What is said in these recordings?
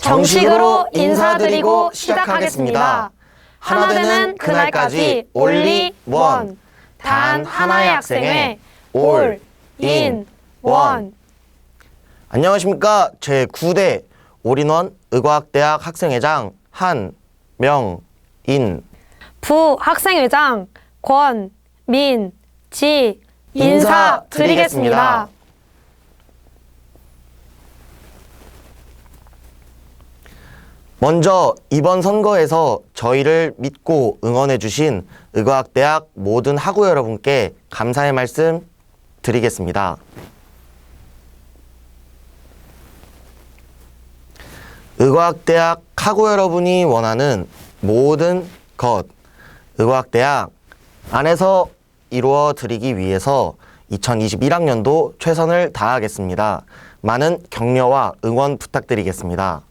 정식으로 인사드리고 시작하겠습니다. 하나 되는 그날까지 올리 원. 단 하나의 학생회 올, 인, 원. 안녕하십니까. 제 9대 올인원 의과학대학 학생회장 한명인 부 학생회장 권, 민, 지 인사드리겠습니다. 인사드리겠습니다. 먼저 이번 선거에서 저희를 믿고 응원해 주신 의과학대학 모든 학우 여러분께 감사의 말씀 드리겠습니다. 의과학대학 학우 여러분이 원하는 모든 것, 의과학대학 안에서 이루어 드리기 위해서 2021학년도 최선을 다하겠습니다. 많은 격려와 응원 부탁드리겠습니다.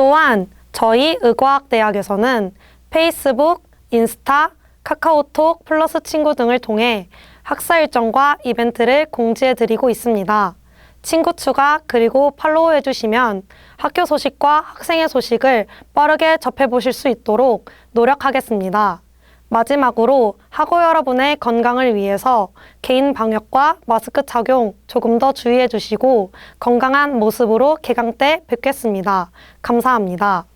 또한 저희 의과학대학에서는 페이스북, 인스타, 카카오톡 플러스 친구 등을 통해 학사 일정과 이벤트를 공지해 드리고 있습니다. 친구 추가 그리고 팔로우 해주시면 학교 소식과 학생의 소식을 빠르게 접해 보실 수 있도록 노력하겠습니다. 마지막으로 학우 여러분의 건강을 위해서 개인 방역과 마스크 착용 조금 더 주의해 주시고 건강한 모습으로 개강 때 뵙겠습니다. 감사합니다.